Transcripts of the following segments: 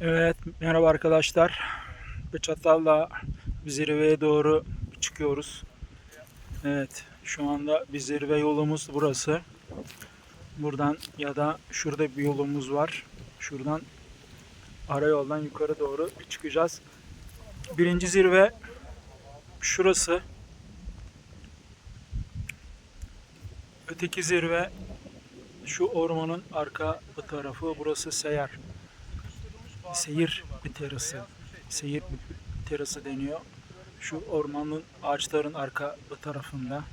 Evet, merhaba arkadaşlar. Beçatal'la zirveye doğru çıkıyoruz. Evet, şu anda bir zirve yolumuz burası. Buradan ya da şurada bir yolumuz var. Şuradan ara yoldan yukarı doğru çıkacağız. Birinci zirve şurası. Öteki zirve şu ormanın arka tarafı. Burası Seyar seyir bir terası. Seyir bir terası deniyor. Şu ormanın ağaçların arka tarafında.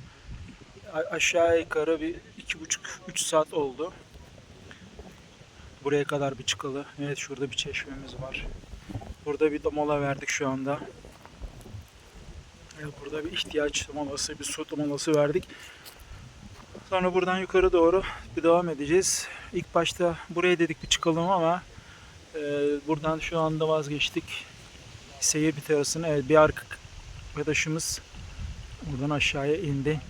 A- aşağı yukarı bir iki buçuk üç saat oldu. Buraya kadar bir çıkalı. Evet şurada bir çeşmemiz var. Burada bir mola verdik şu anda. Evet, burada bir ihtiyaç molası, bir su molası verdik. Sonra buradan yukarı doğru bir devam edeceğiz. İlk başta buraya dedik bir çıkalım ama ee, buradan şu anda vazgeçtik. Seyir bir terasına evet, bir arkadaşımız buradan aşağıya indi.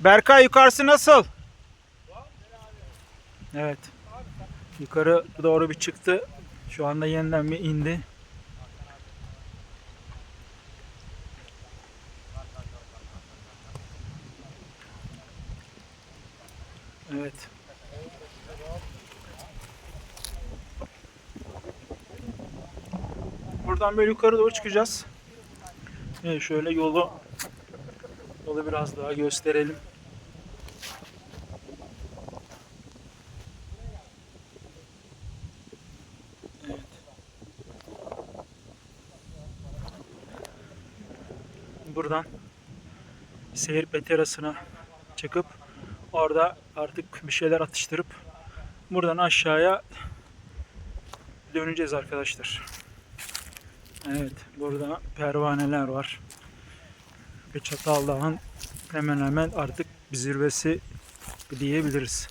Berkay yukarısı nasıl? Evet. Yukarı doğru bir çıktı. Şu anda yeniden bir indi. Evet. Buradan böyle yukarı doğru çıkacağız. Evet, şöyle yolu yolu biraz daha gösterelim. Evet. Buradan seyir terasına çıkıp orada artık bir şeyler atıştırıp buradan aşağıya döneceğiz arkadaşlar. Evet, burada pervaneler var. Ve Çataldağ'ın hemen hemen artık bir zirvesi diyebiliriz.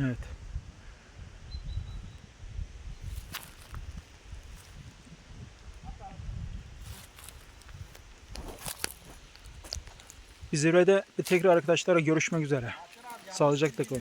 Evet. Bir zirvede tekrar arkadaşlara görüşmek üzere. Sağlıcakla kalın.